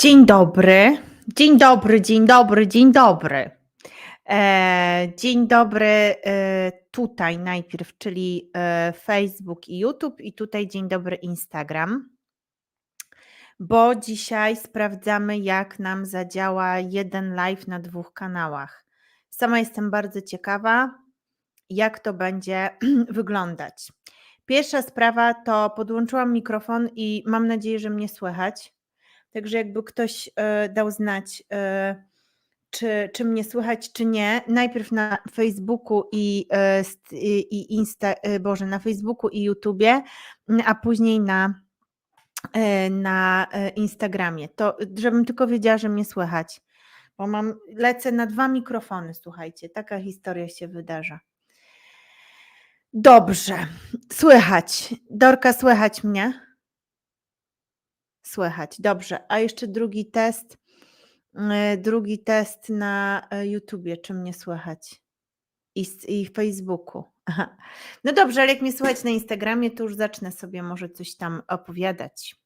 Dzień dobry. Dzień dobry, dzień dobry, dzień dobry. E, dzień dobry e, tutaj najpierw, czyli e, Facebook i YouTube, i tutaj dzień dobry Instagram. Bo dzisiaj sprawdzamy, jak nam zadziała jeden live na dwóch kanałach. Sama jestem bardzo ciekawa, jak to będzie wyglądać. Pierwsza sprawa to podłączyłam mikrofon i mam nadzieję, że mnie słychać. Także jakby ktoś e, dał znać, e, czy, czy mnie słychać, czy nie. Najpierw na Facebooku i, e, i Insta, Boże, na Facebooku i YouTubie, m, a później na, na Instagramie. To żebym tylko wiedziała, że mnie słychać. Bo mam, lecę na dwa mikrofony, słuchajcie, taka historia się wydarza. Dobrze, słychać. Dorka, słychać mnie? Słychać, dobrze. A jeszcze drugi test, e, drugi test na e, YouTubie, czy mnie słychać? I, I w Facebooku. No dobrze, ale jak mnie słychać na Instagramie, to już zacznę sobie może coś tam opowiadać.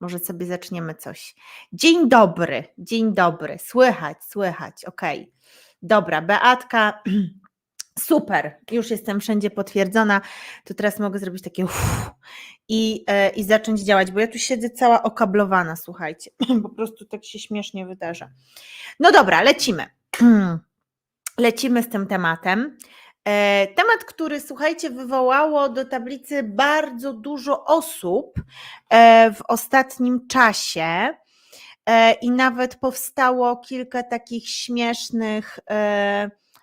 Może sobie zaczniemy coś. Dzień dobry, dzień dobry. Słychać, słychać, okej. Dobra, Beatka, super, już jestem wszędzie potwierdzona. To teraz mogę zrobić takie uff, i, e, i zacząć działać, bo ja tu siedzę cała okablowana, słuchajcie. Po prostu tak się śmiesznie wydarza. No dobra, lecimy. Lecimy z tym tematem. E, Temat, który słuchajcie, wywołało do tablicy bardzo dużo osób e, w ostatnim czasie. I nawet powstało kilka takich śmiesznych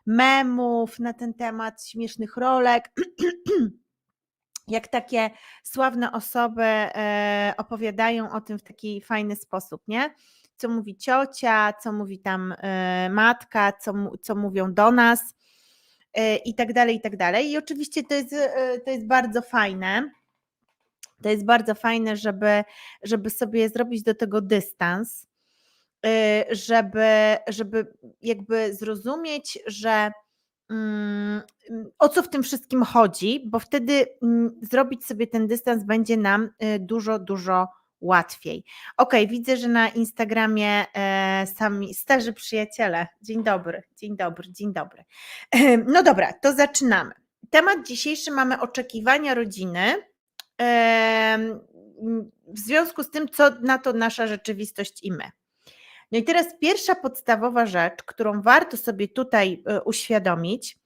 memów na ten temat, śmiesznych rolek. Jak takie sławne osoby e, opowiadają o tym w taki fajny sposób, nie? Co mówi ciocia, co mówi tam e, matka, co, co mówią do nas e, i tak dalej, i tak dalej. I oczywiście to jest, to jest bardzo fajne. To jest bardzo fajne, żeby, żeby sobie zrobić do tego dystans, żeby, żeby jakby zrozumieć, że mm, o co w tym wszystkim chodzi, bo wtedy mm, zrobić sobie ten dystans będzie nam y, dużo, dużo łatwiej. Ok, widzę, że na Instagramie e, sami starzy przyjaciele. Dzień dobry, dzień dobry, dzień dobry. No dobra, to zaczynamy. Temat dzisiejszy mamy oczekiwania rodziny. W związku z tym, co na to nasza rzeczywistość i my. No i teraz pierwsza podstawowa rzecz, którą warto sobie tutaj e, uświadomić,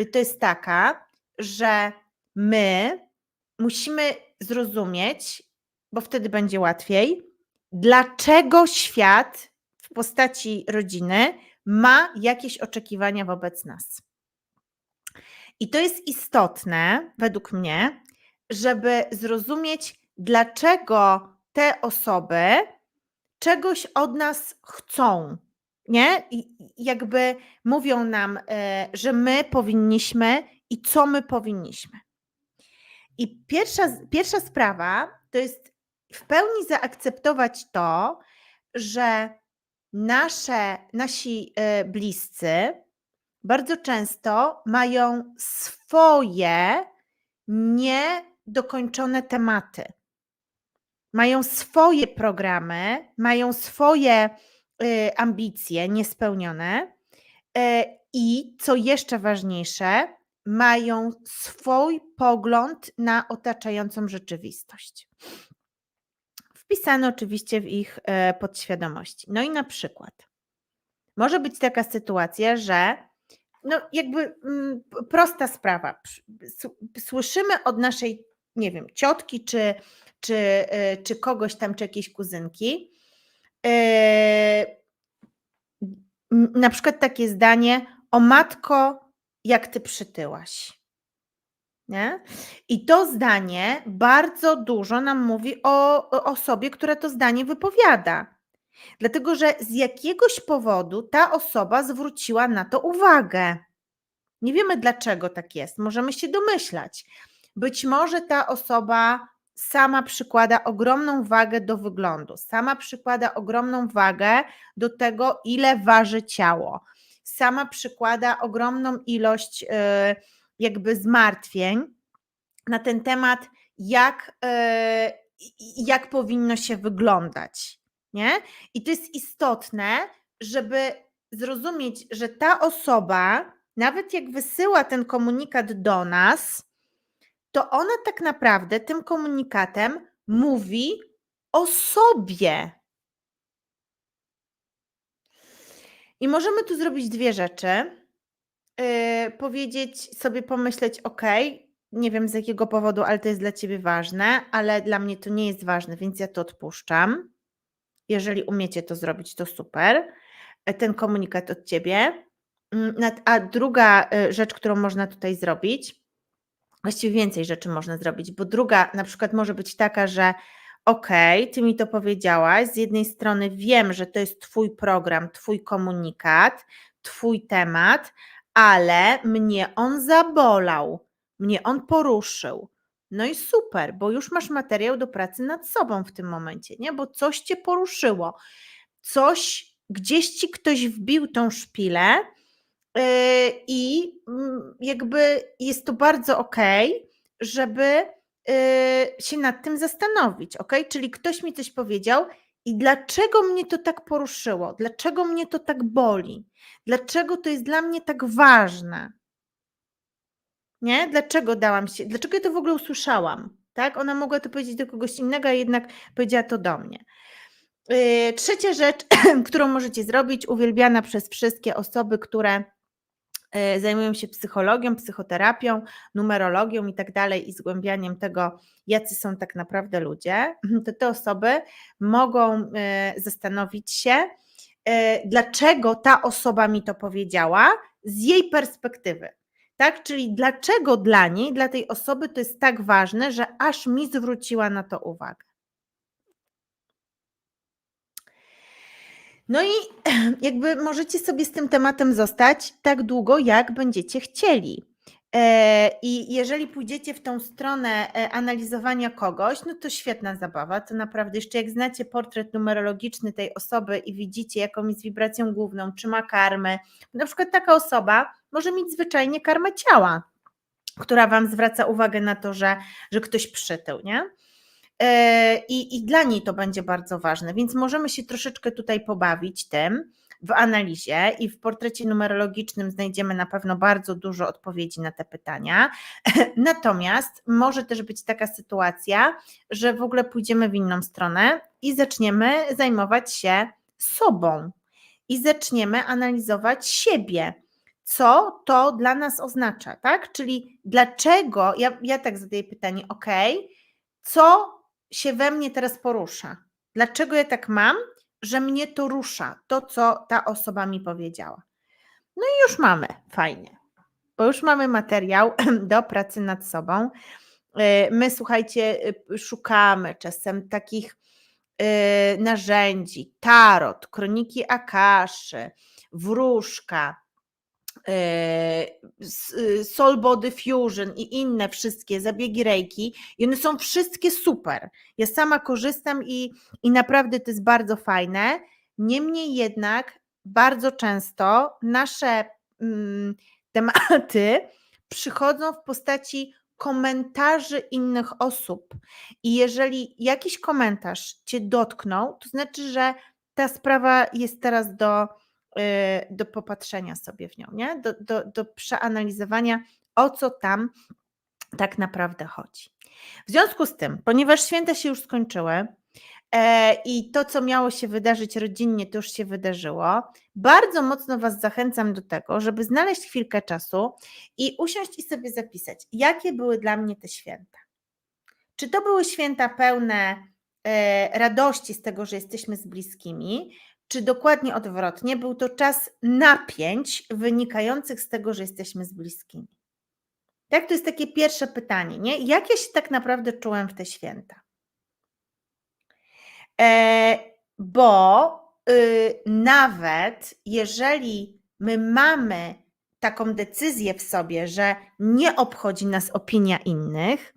y, to jest taka, że my musimy zrozumieć, bo wtedy będzie łatwiej, dlaczego świat w postaci rodziny ma jakieś oczekiwania wobec nas. I to jest istotne, według mnie, żeby zrozumieć, dlaczego te osoby czegoś od nas chcą. Nie? I jakby mówią nam, e, że my powinniśmy i co my powinniśmy. I pierwsza, pierwsza sprawa to jest w pełni zaakceptować to, że nasze, nasi e, bliscy bardzo często mają swoje niedokończone tematy. Mają swoje programy, mają swoje y, ambicje niespełnione e, i co jeszcze ważniejsze, mają swój pogląd na otaczającą rzeczywistość. Wpisany oczywiście w ich e, podświadomości. No i na przykład może być taka sytuacja, że no jakby mm, prosta sprawa. Słyszymy od naszej, nie wiem, ciotki czy, czy, e, czy kogoś tam, czy jakiejś kuzynki, e, na przykład takie zdanie: O matko, jak ty przytyłaś. Nie? I to zdanie bardzo dużo nam mówi o osobie, która to zdanie wypowiada. Dlatego, że z jakiegoś powodu ta osoba zwróciła na to uwagę. Nie wiemy dlaczego tak jest, możemy się domyślać. Być może ta osoba sama przykłada ogromną wagę do wyglądu, sama przykłada ogromną wagę do tego, ile waży ciało, sama przykłada ogromną ilość y, jakby zmartwień na ten temat, jak, i- jak powinno się wyglądać. Nie? I to jest istotne, żeby zrozumieć, że ta osoba, nawet jak wysyła ten komunikat do nas, to ona tak naprawdę tym komunikatem mówi o sobie. I możemy tu zrobić dwie rzeczy. Yy, powiedzieć sobie, pomyśleć, ok, nie wiem z jakiego powodu, ale to jest dla ciebie ważne, ale dla mnie to nie jest ważne, więc ja to odpuszczam. Jeżeli umiecie to zrobić, to super. E, Ten komunikat od ciebie. Mm, A druga y, rzecz, którą można tutaj zrobić, właściwie więcej rzeczy można zrobić, bo druga na przykład może być taka, że okej, ty mi to powiedziałaś, z jednej strony wiem, że to jest twój program, twój komunikat, twój temat, ale mnie on zabolał, mnie on poruszył. No i super, bo już masz materiał do pracy nad sobą w tym momencie, nie? Bo coś cię poruszyło. Coś, gdzieś ci ktoś wbił tą szpilę, I mm, jakby jest to bardzo okej, żeby yy, się nad tym zastanowić, ok? Czyli ktoś mi coś powiedział i dlaczego mnie to tak poruszyło? Dlaczego mnie to tak boli? Dlaczego to jest dla mnie tak ważne? Nie? Dlaczego dałam się, dlaczego ja to w ogóle usłyszałam? Tak? Ona mogła to powiedzieć do kogoś innego, a jednak powiedziała to do mnie. Yy, Trzecia rzecz, którą możecie zrobić, uwielbiana przez wszystkie osoby, które e, zajmują się psychologią, psychoterapią, numerologią i tak dalej, i zgłębianiem tego, jacy są tak naprawdę ludzie, to te osoby mogą e, zastanowić się, e, dlaczego ta osoba mi to powiedziała z jej perspektywy. Tak, czyli dlaczego dla niej, dla tej osoby to jest tak ważne, że aż mi zwróciła na to uwagę. No i jakby możecie sobie z tym tematem zostać tak długo, jak będziecie chcieli. E, I jeżeli pójdziecie w tą stronę e, analizowania kogoś, no to świetna zabawa. To naprawdę, jeszcze jak znacie portret numerologiczny tej osoby i widzicie, jaką jest wibracją główną, czy ma karmę, na przykład taka osoba może mieć zwyczajnie karmę ciała, która Wam zwraca uwagę na to, że, że ktoś przytył, nie? E, I, I dla niej to będzie bardzo ważne, więc możemy się troszeczkę tutaj pobawić tym w analizie i w portrecie numerologicznym znajdziemy na pewno bardzo dużo odpowiedzi na te pytania. Natomiast może też być taka sytuacja, że w ogóle pójdziemy w inną stronę i zaczniemy zajmować się sobą i zaczniemy analizować siebie. Co to dla nas oznacza, tak? Czyli dlaczego, ja, ja tak zadaję pytanie, ok, co się we mnie teraz porusza? Dlaczego ja tak mam, że mnie to rusza, to co ta osoba mi powiedziała? No i już mamy, fajnie, bo już mamy materiał do pracy nad sobą. Y, My, słuchajcie, y, szukamy czasem takich y, narzędzi, tarot, kroniki Akaszy, wróżka, Soul Body Fusion i inne wszystkie zabiegi Reiki i one są wszystkie super. Ja sama korzystam i, i naprawdę to jest bardzo fajne. Niemniej jednak bardzo często nasze mm, tematy przychodzą w postaci komentarzy innych osób. I jeżeli jakiś komentarz cię dotknął, to znaczy, że ta sprawa jest teraz do, y, do popatrzenia sobie w nią, nie? Do, do, do przeanalizowania, o co tam tak naprawdę chodzi. W związku z tym, ponieważ święta się już skończyły e, i to, co miało się wydarzyć rodzinnie, to już się wydarzyło, bardzo mocno Was zachęcam do tego, żeby znaleźć chwilkę czasu i usiąść i sobie zapisać, jakie były dla mnie te święta. Czy to były święta pełne e, radości z tego, że jesteśmy z bliskimi, czy dokładnie odwrotnie, był to czas napięć wynikających z tego, że jesteśmy z bliskimi? Tak, to jest takie pierwsze pytanie, nie? Jak ja się tak naprawdę czułem w te święta? E, bo y, nawet jeżeli my mamy taką decyzję w sobie, że nie obchodzi nas opinia innych,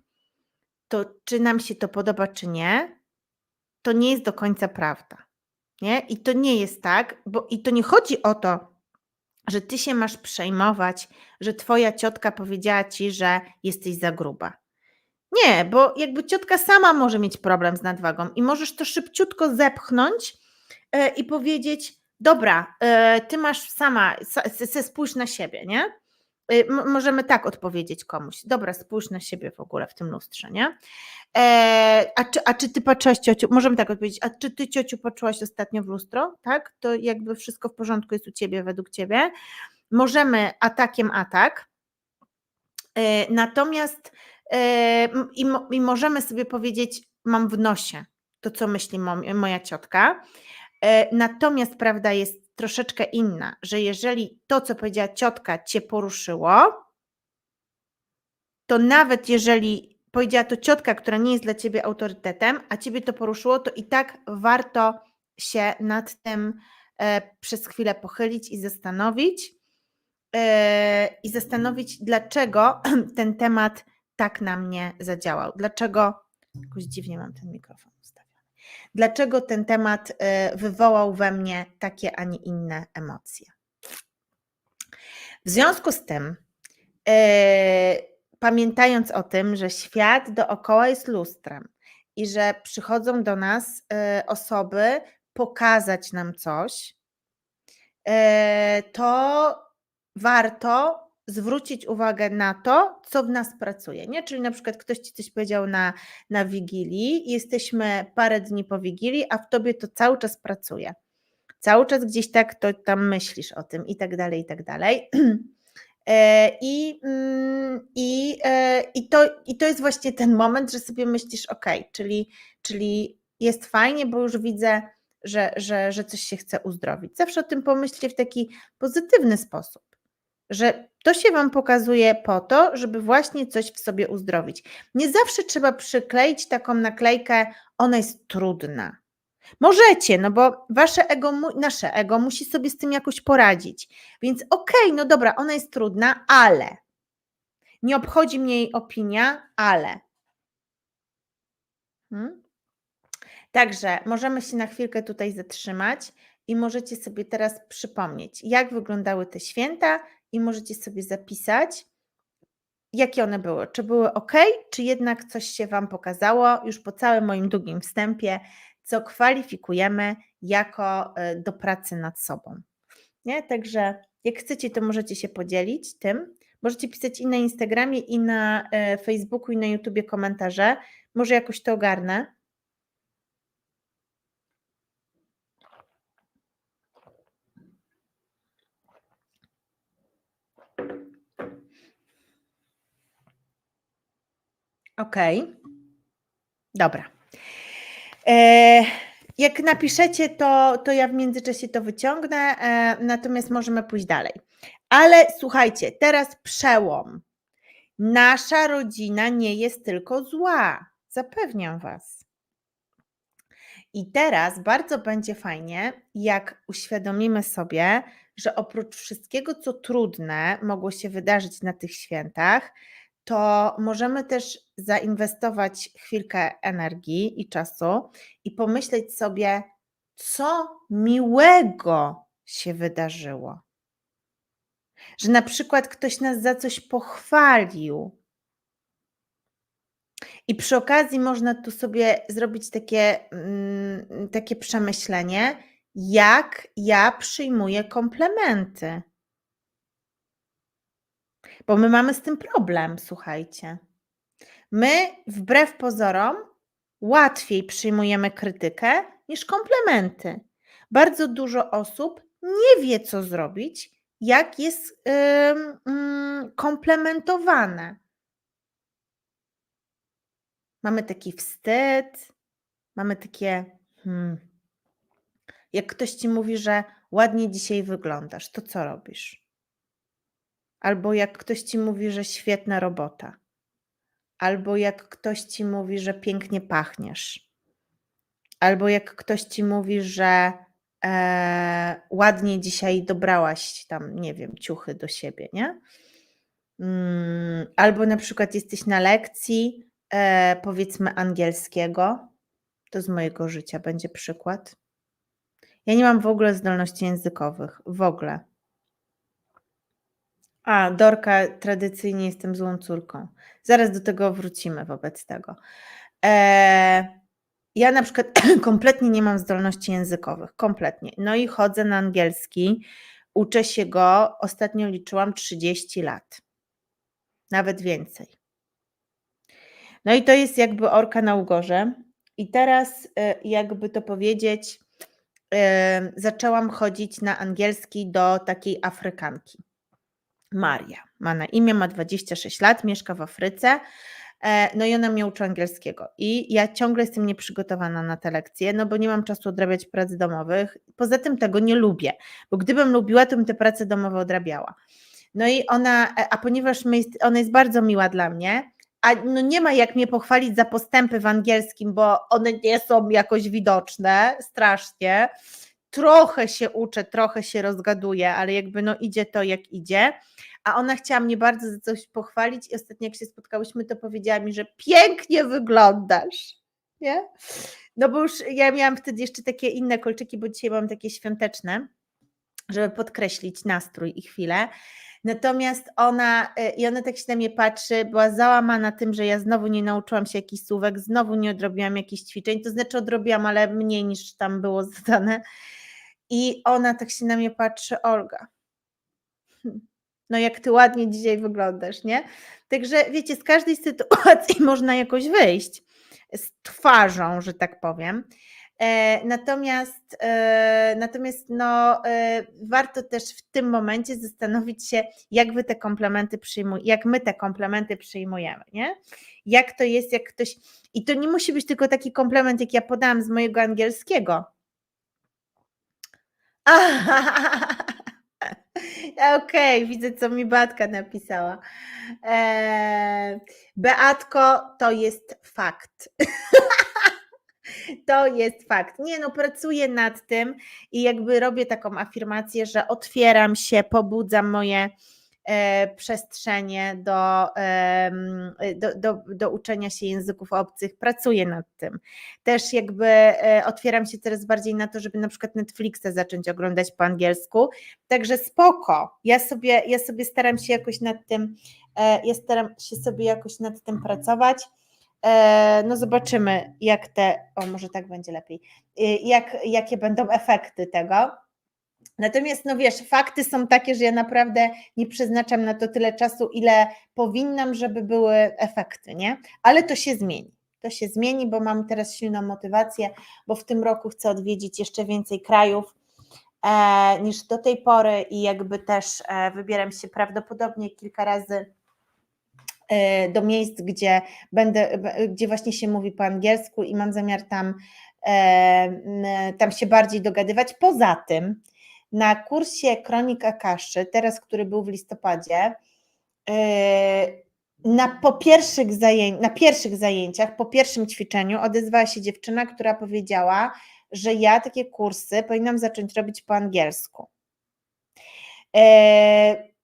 to czy nam się to podoba, czy nie, to nie jest do końca prawda. Nie? I to nie jest tak, bo i to nie chodzi o to, że ty się masz przejmować, że twoja ciotka powiedziała ci, że jesteś za gruba. Nie, bo jakby ciotka sama może mieć problem z nadwagą i możesz to szybciutko zepchnąć e, i powiedzieć: Dobra, e, ty masz sama, sa- se se spójrz na siebie, nie? M- Możemy tak odpowiedzieć komuś. Dobra, spójrz na siebie w ogóle w tym lustrze, nie? E, a, czy, a czy ty patrzyłaś, ciociu, możemy tak odpowiedzieć, a czy ty, ciociu, patrzyłaś ostatnio w lustro, tak? To jakby wszystko w porządku jest u ciebie, według ciebie. Możemy atakiem atak, E, Natomiast e, i, i możemy sobie powiedzieć, mam w nosie to, co myśli mo- moja ciotka. E, Natomiast prawda jest troszeczkę inna, że jeżeli to, co powiedziała ciotka, cię poruszyło, to nawet jeżeli powiedziała to ciotka, która nie jest dla ciebie autorytetem, a ciebie to poruszyło, to i tak warto się nad tym e, przez chwilę pochylić i zastanowić. e, I zastanowić, dlaczego ten temat tak na mnie zadziałał. Dlaczego, jakoś dziwnie mam ten mikrofon. Dlaczego ten temat e, wywołał we mnie takie, a nie inne emocje. W związku z tym, e, pamiętając o tym, że świat dookoła jest lustrem i że przychodzą do nas e, osoby pokazać nam coś, e, to warto zwrócić uwagę na to, co w nas pracuje. Nie? Czyli na przykład ktoś ci coś powiedział na, na wigilii, jesteśmy parę dni po wigilii, a w tobie to cały czas pracuje. Cały czas gdzieś tak to tam myślisz o tym i tak dalej, i tak dalej. E, I, mm, i, e, i, to, I to jest właśnie ten moment, że sobie myślisz, ok, czyli, czyli jest fajnie, bo już widzę, że, że, że coś się chce uzdrowić. Zawsze o tym pomyślcie w taki pozytywny sposób, że to się Wam pokazuje po to, żeby właśnie coś w sobie uzdrowić. Nie zawsze trzeba przykleić taką naklejkę, ona jest trudna. Możecie, no bo wasze ego, nasze ego musi sobie z tym jakoś poradzić. Więc okej, no dobra, ona jest trudna, ale nie obchodzi mnie jej opinia, ale. Hmm? Także możemy się na chwilkę tutaj zatrzymać i możecie sobie teraz przypomnieć, jak wyglądały te święta, i możecie sobie zapisać, jakie one były. Czy były ok, czy jednak coś się Wam pokazało już po całym moim długim wstępie, co kwalifikujemy jako e, do pracy nad sobą. Nie? Także jak chcecie, to możecie się podzielić tym. Możecie pisać i na Instagramie, i na e, Facebooku, i na YouTubie komentarze. Może jakoś to ogarnę. Okej. Dobra. E, jak napiszecie, to, to ja w międzyczasie to wyciągnę, e, natomiast możemy pójść dalej. Ale słuchajcie, teraz przełom. Nasza rodzina nie jest tylko zła. Zapewniam Was. I teraz bardzo będzie fajnie, jak uświadomimy sobie, że oprócz wszystkiego, co trudne mogło się wydarzyć na tych świętach, to możemy też zainwestować chwilkę energii i czasu i pomyśleć sobie, co miłego się wydarzyło. Że na przykład ktoś nas za coś pochwalił. I przy okazji można tu sobie zrobić takie, mm, takie przemyślenie, jak ja przyjmuję komplementy. Bo my mamy z tym problem, słuchajcie. My, wbrew pozorom, łatwiej przyjmujemy krytykę niż komplementy. Bardzo dużo osób nie wie, co zrobić, jak jest ym, ym, komplementowane. Mamy taki wstyd, mamy takie. Hmm, jak ktoś ci mówi, że ładnie dzisiaj wyglądasz, to co robisz? Albo jak ktoś ci mówi, że świetna robota. Albo jak ktoś ci mówi, że pięknie pachniesz. Albo jak ktoś ci mówi, że e, ładnie dzisiaj dobrałaś tam, nie wiem, ciuchy do siebie, nie? Mm, albo na przykład jesteś na lekcji, e, powiedzmy angielskiego. To z mojego życia będzie przykład. Ja nie mam w ogóle zdolności językowych. W ogóle. A, Dorka, tradycyjnie jestem złą córką. Zaraz do tego wrócimy wobec tego. E, ja na przykład kompletnie nie mam zdolności językowych, kompletnie. No i chodzę na angielski, uczę się go, ostatnio liczyłam 30 lat, nawet więcej. No i to jest jakby orka na ugorze. I teraz, y, jakby to powiedzieć, y, zaczęłam chodzić na angielski do takiej Afrykanki. Maria ma na imię, ma 26 lat, mieszka w Afryce. E, No i ona mnie uczy angielskiego. I ja ciągle jestem nieprzygotowana na te lekcje, no bo nie mam czasu odrabiać prac domowych. Poza tym tego nie lubię, bo gdybym lubiła, to bym te prace domowe odrabiała. No i ona, e, a ponieważ ona jest bardzo miła dla mnie, a no nie ma jak mnie pochwalić za postępy w angielskim, bo one nie są jakoś widoczne, strasznie. Trochę się uczę, trochę się rozgaduję, ale jakby no idzie to jak idzie. A ona chciała mnie bardzo za coś pochwalić i ostatnio jak się spotkałyśmy, to powiedziała mi, że pięknie wyglądasz. Nie? No bo już ja miałam wtedy jeszcze takie inne kolczyki, bo dzisiaj mam takie świąteczne, żeby podkreślić nastrój i chwilę. Natomiast ona, y, i ona tak się na mnie patrzy, była załamana tym, że ja znowu nie nauczyłam się jakichś słówek, znowu nie odrobiłam jakichś ćwiczeń, to znaczy odrobiłam, ale mniej niż tam było zadane. I ona tak się na mnie patrzy, Olga. hmm, No jak ty ładnie dzisiaj wyglądasz, nie? Także wiecie, z każdej sytuacji można jakoś wyjść z twarzą, że tak powiem. E, Natomiast, e, natomiast no, e, warto też w tym momencie zastanowić się, jak wy te komplementy przyjmujecie, jak my te komplementy przyjmujemy, nie? Jak to jest, jak ktoś. I to nie musi być tylko taki komplement, jak ja podałam z mojego angielskiego. Okej, widzę, co mi Beatka napisała. Beatko, to jest fakt. To jest fakt. Nie no, pracuję nad tym i jakby robię taką afirmację, że otwieram się, pobudzam moje e, przestrzenie do, em, do, do, do uczenia się języków obcych, pracuję nad tym. Też jakby e, otwieram się coraz bardziej na to, żeby na przykład Netflixa zacząć oglądać po angielsku. Także spoko. Ja sobie, ja sobie staram się jakoś nad tym, e, ja staram się sobie jakoś nad tym pracować. E, No zobaczymy, jak te, o może tak będzie lepiej, e, jak, jakie będą efekty tego. Natomiast, no wiesz, fakty są takie, że ja naprawdę nie przeznaczam na to tyle czasu, ile powinnam, żeby były efekty, nie? Ale to się zmieni. To się zmieni, bo mam teraz silną motywację, bo w tym roku chcę odwiedzić jeszcze więcej krajów e, niż do tej pory i jakby też e, wybieram się prawdopodobnie kilka razy do miejsc, gdzie będę, gdzie właśnie się mówi po angielsku i mam zamiar tam, e, tam się bardziej dogadywać. Poza tym, na kursie Kronik Akaszy, teraz, który był w listopadzie, e, na, po pierwszych zajęć, na pierwszych zajęciach, po pierwszym ćwiczeniu odezwała się dziewczyna, która powiedziała, że ja takie kursy powinnam zacząć robić po angielsku.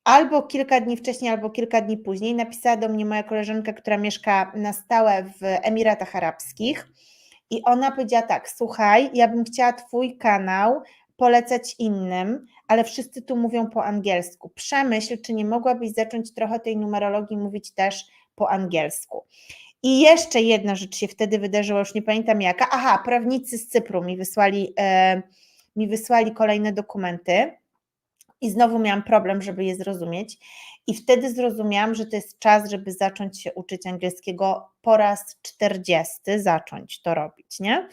Albo kilka dni wcześniej, albo kilka dni później napisała do mnie moja koleżanka, która mieszka na stałe w Emiratach Arabskich i ona powiedziała tak, słuchaj, ja bym chciała Twój kanał polecać innym, ale wszyscy tu mówią po angielsku. Przemyśl, czy nie mogłabyś zacząć trochę tej numerologii mówić też po angielsku. I jeszcze jedna rzecz się wtedy wydarzyła, już nie pamiętam jaka. Aha, prawnicy z Cypru mi wysłali, e, mi wysłali kolejne dokumenty i znowu miałam problem, żeby je zrozumieć. I wtedy zrozumiałam, że to jest czas, żeby zacząć się uczyć angielskiego po raz 40, zacząć to robić, nie?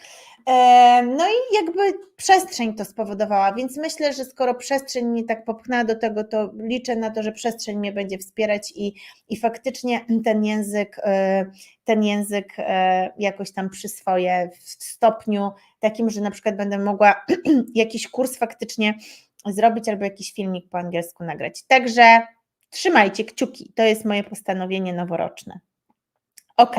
No i jakby przestrzeń to spowodowała, więc myślę, że skoro przestrzeń mnie tak popchnęła do tego, to liczę na to, że przestrzeń mnie będzie wspierać i, i faktycznie ten język, e, ten język e, jakoś tam przyswoję w stopniu takim, że na przykład będę mogła jakiś kurs faktycznie zrobić albo jakiś filmik po angielsku nagrać. Także trzymajcie kciuki, to jest moje postanowienie noworoczne. Ok,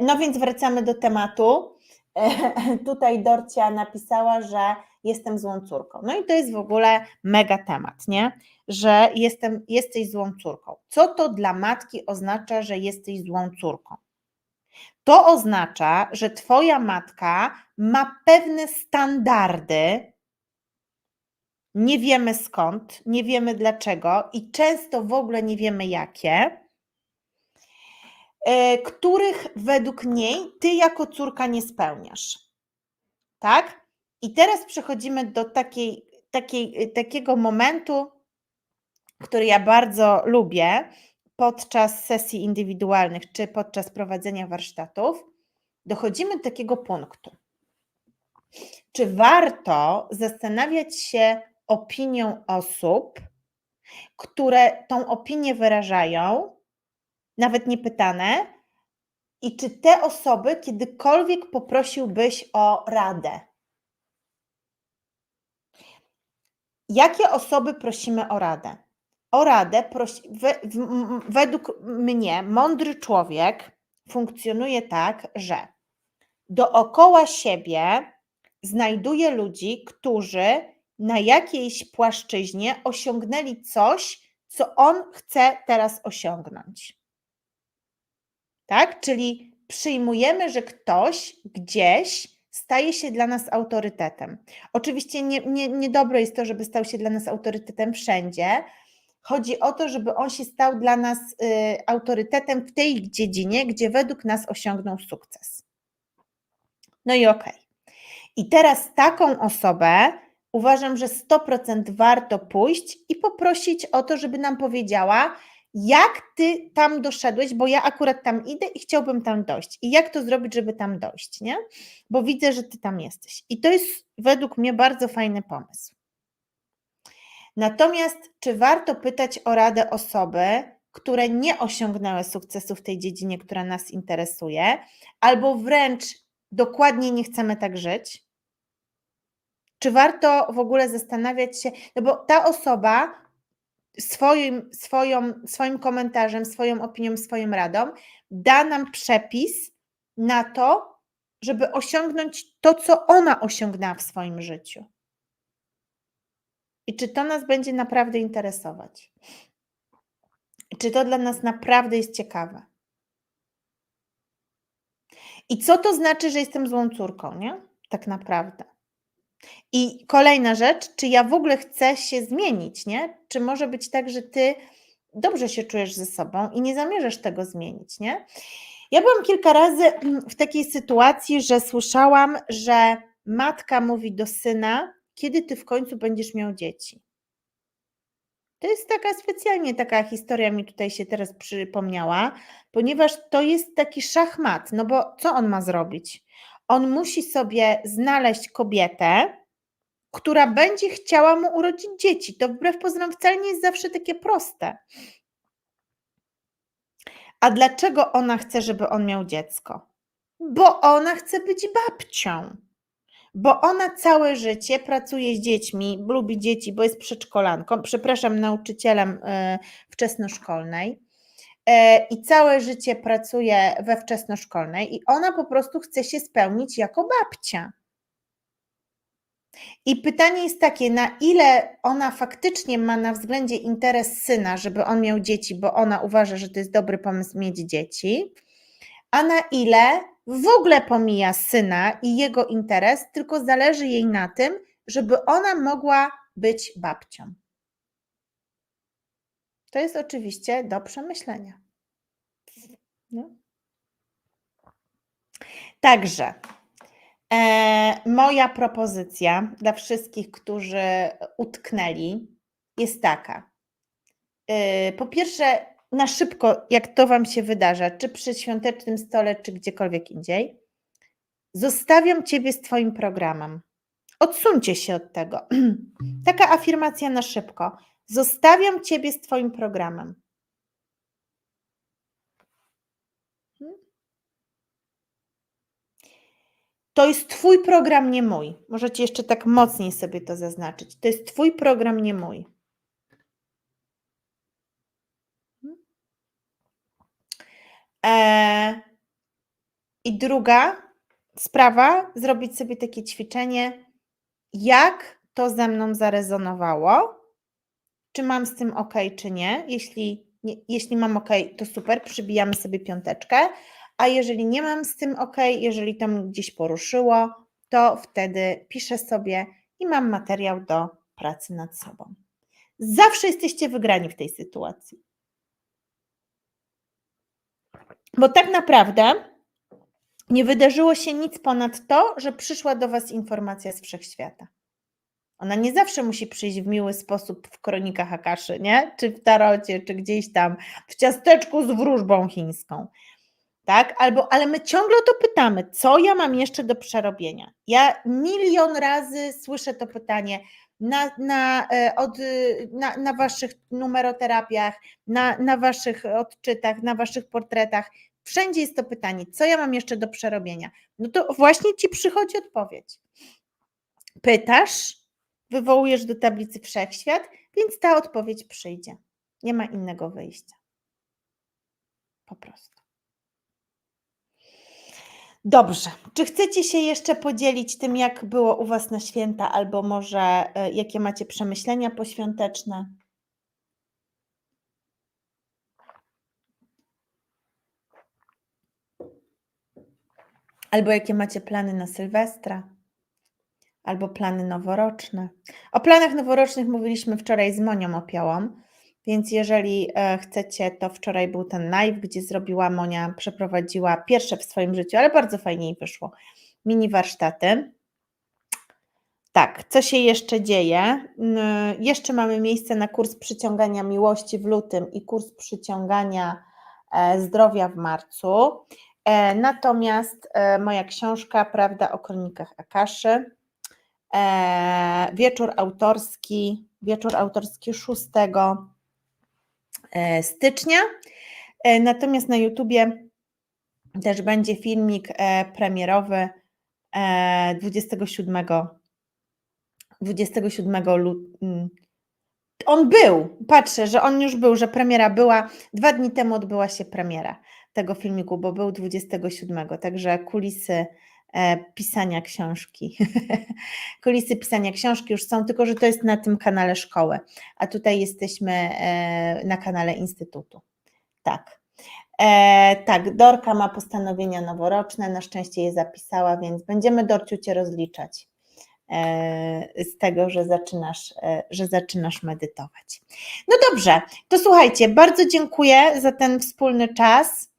no więc wracamy do tematu. E, Tutaj Dorcia napisała, że jestem złą córką. No i to jest w ogóle mega temat, nie? Że jestem, jesteś złą córką. Co to dla matki oznacza, że jesteś złą córką? To oznacza, że twoja matka ma pewne standardy, nie wiemy skąd, nie wiemy dlaczego i często w ogóle nie wiemy jakie. e, których według niej ty jako córka nie spełniasz. Tak? I teraz przechodzimy do takiej, takiej, takiego momentu, który ja bardzo lubię podczas sesji indywidualnych czy podczas prowadzenia warsztatów. Dochodzimy do takiego punktu. Czy warto zastanawiać się opinią osób, które tą opinię wyrażają, nawet niepytane, i czy te osoby kiedykolwiek poprosiłbyś o radę? Jakie osoby prosimy o radę? O radę prosi, we, w, według mnie mądry człowiek funkcjonuje tak, że dookoła siebie znajduje ludzi, którzy na jakiejś płaszczyźnie osiągnęli coś, co on chce teraz osiągnąć. Tak? Czyli przyjmujemy, że ktoś gdzieś staje się dla nas autorytetem. Oczywiście nie, nie, niedobre jest to, żeby stał się dla nas autorytetem wszędzie. Chodzi o to, żeby on się stał dla nas y, autorytetem w tej dziedzinie, gdzie według nas osiągnął sukces. No i okej. Okay. I teraz taką osobę uważam, że 100% warto pójść i poprosić o to, żeby nam powiedziała, jak ty tam doszedłeś, bo ja akurat tam idę i chciałbym tam dojść. I jak to zrobić, żeby tam dojść, nie? Bo widzę, że ty tam jesteś. I to jest według mnie bardzo fajny pomysł. Natomiast, czy warto pytać o radę osoby, które nie osiągnęły sukcesu w tej dziedzinie, która nas interesuje, albo wręcz dokładnie nie chcemy tak żyć? Czy warto w ogóle zastanawiać się, no bo ta osoba swoim, swoją, swoim komentarzem, swoją opinią, swoją radą da nam przepis na to, żeby osiągnąć to, co ona osiągnęła w swoim życiu. I czy to nas będzie naprawdę interesować? Czy to dla nas naprawdę jest ciekawe? I co to znaczy, że jestem złą córką, nie? Tak naprawdę. I kolejna rzecz, czy ja w ogóle chcę się zmienić, nie? Czy może być tak, że ty dobrze się czujesz ze sobą i nie zamierzasz tego zmienić, nie? Ja byłam kilka razy w takiej sytuacji, że słyszałam, że matka mówi do syna, kiedy ty w końcu będziesz miał dzieci. To jest taka specjalnie taka historia mi tutaj się teraz przypomniała, ponieważ to jest taki szachmat, no bo co on ma zrobić? On musi sobie znaleźć kobietę, która będzie chciała mu urodzić dzieci. To wbrew pozorom wcale nie jest zawsze takie proste. A dlaczego ona chce, żeby on miał dziecko? Bo ona chce być babcią. Bo ona całe życie pracuje z dziećmi, lubi dzieci, bo jest przedszkolanką, przepraszam, nauczycielem e, wczesnoszkolnej i całe życie pracuje we wczesnoszkolnej i ona po prostu chce się spełnić jako babcia. I pytanie jest takie, na ile ona faktycznie ma na względzie interes syna, żeby on miał dzieci, bo ona uważa, że to jest dobry pomysł mieć dzieci, a na ile w ogóle pomija syna i jego interes, tylko zależy jej na tym, żeby ona mogła być babcią. To jest oczywiście do przemyślenia. No. Także E, moja propozycja dla wszystkich, którzy utknęli, jest taka. E, po pierwsze, na szybko, jak to Wam się wydarza, czy przy świątecznym stole, czy gdziekolwiek indziej, zostawiam Ciebie z Twoim programem. Odsuńcie się od tego. Taka afirmacja na szybko. Zostawiam Ciebie z Twoim programem. To jest Twój program, nie mój. Możecie jeszcze tak mocniej sobie to zaznaczyć. To jest Twój program, nie mój. Eee, I druga sprawa, zrobić sobie takie ćwiczenie, jak to ze mną zarezonowało, czy mam z tym ok, czy nie. Jeśli, nie, jeśli mam ok, to super, przybijamy sobie piąteczkę, a jeżeli nie mam z tym ok, jeżeli to mnie gdzieś poruszyło, to wtedy piszę sobie i mam materiał do pracy nad sobą. Zawsze jesteście wygrani w tej sytuacji. Bo tak naprawdę nie wydarzyło się nic ponad to, że przyszła do Was informacja z wszechświata. Ona nie zawsze musi przyjść w miły sposób w kronikach Akaszy, nie? Czy w tarocie, czy gdzieś tam w ciasteczku z wróżbą chińską. Tak? Albo, ale my ciągle o to pytamy, co ja mam jeszcze do przerobienia. Ja milion razy słyszę to pytanie na, na, e, od, y, na, na waszych numeroterapiach, na, na waszych odczytach, na waszych portretach. Wszędzie jest to pytanie, co ja mam jeszcze do przerobienia. No to właśnie ci przychodzi odpowiedź. Pytasz, wywołujesz do tablicy wszechświat, więc ta odpowiedź przyjdzie. Nie ma innego wyjścia. Po prostu. Dobrze. Czy chcecie się jeszcze podzielić tym, jak było u Was na święta, albo może e, jakie macie przemyślenia poświąteczne? Albo jakie macie plany na Sylwestra? Albo plany noworoczne? O planach noworocznych mówiliśmy wczoraj z Monią Opiołą, więc jeżeli e, chcecie, to wczoraj był ten live, gdzie zrobiła Monia, przeprowadziła pierwsze w swoim życiu, ale bardzo fajnie jej wyszło, mini warsztaty. Tak, co się jeszcze dzieje? Jeszcze mamy miejsce na kurs przyciągania miłości w lutym i kurs przyciągania e, zdrowia w marcu. E, Natomiast moja książka Prawda o kronikach Akaszy, wieczór autorski, wieczór autorski 6 e, stycznia. E, Natomiast na YouTubie też będzie filmik e, premierowy e, 27, 27 lutego. On był, patrzę, że on już był, że premiera była. Dwa dni temu odbyła się premiera tego filmiku, bo był 27, także kulisy e, pisania książki. kulisy pisania książki już są, tylko że to jest na tym kanale szkoły, a tutaj jesteśmy e, na kanale Instytutu. Tak. E, tak, Dorka ma postanowienia noworoczne, na szczęście je zapisała, więc będziemy Dorciu Cię rozliczać e, z tego, że zaczynasz, e, że zaczynasz medytować. No dobrze, to słuchajcie, bardzo dziękuję za ten wspólny czas.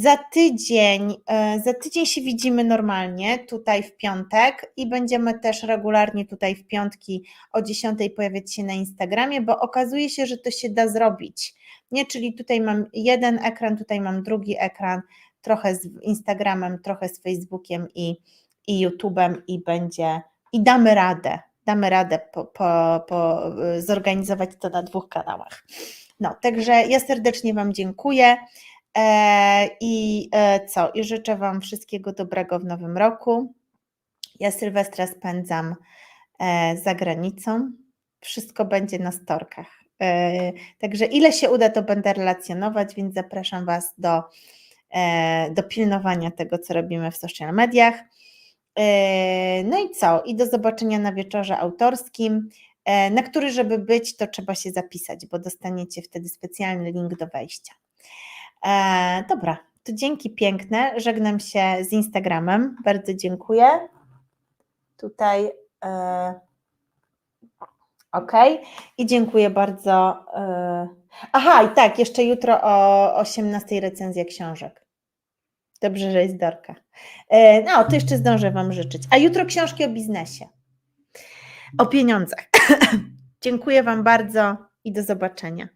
Za tydzień, e, za tydzień się widzimy normalnie, tutaj w piątek i będziemy też regularnie tutaj w piątki o 10 pojawiać się na Instagramie, bo okazuje się, że to się da zrobić. Nie, czyli tutaj mam jeden ekran, tutaj mam drugi ekran, trochę z Instagramem, trochę z Facebookiem i, i YouTube'em i będzie, i damy radę, damy radę po, po, po, zorganizować to na dwóch kanałach. No, także ja serdecznie Wam dziękuję. E, I e, co? I życzę Wam wszystkiego dobrego w nowym roku. Ja Sylwestra spędzam e, za granicą. Wszystko będzie na storkach. Także ile się uda, to będę relacjonować, więc zapraszam Was do, do pilnowania tego, co robimy w social mediach. No i co? I do zobaczenia na wieczorze autorskim, na który, żeby być, to trzeba się zapisać, bo dostaniecie wtedy specjalny link do wejścia. E, dobra, to dzięki piękne. Żegnam się z Instagramem. Bardzo dziękuję. Tutaj. E, ok. I dziękuję bardzo. E, aha, i tak, jeszcze jutro o 18 recenzja książek. Dobrze, że jest Dorka. E, no, to jeszcze zdążę Wam życzyć. A jutro książki o biznesie. O pieniądzach. dziękuję Wam bardzo i do zobaczenia.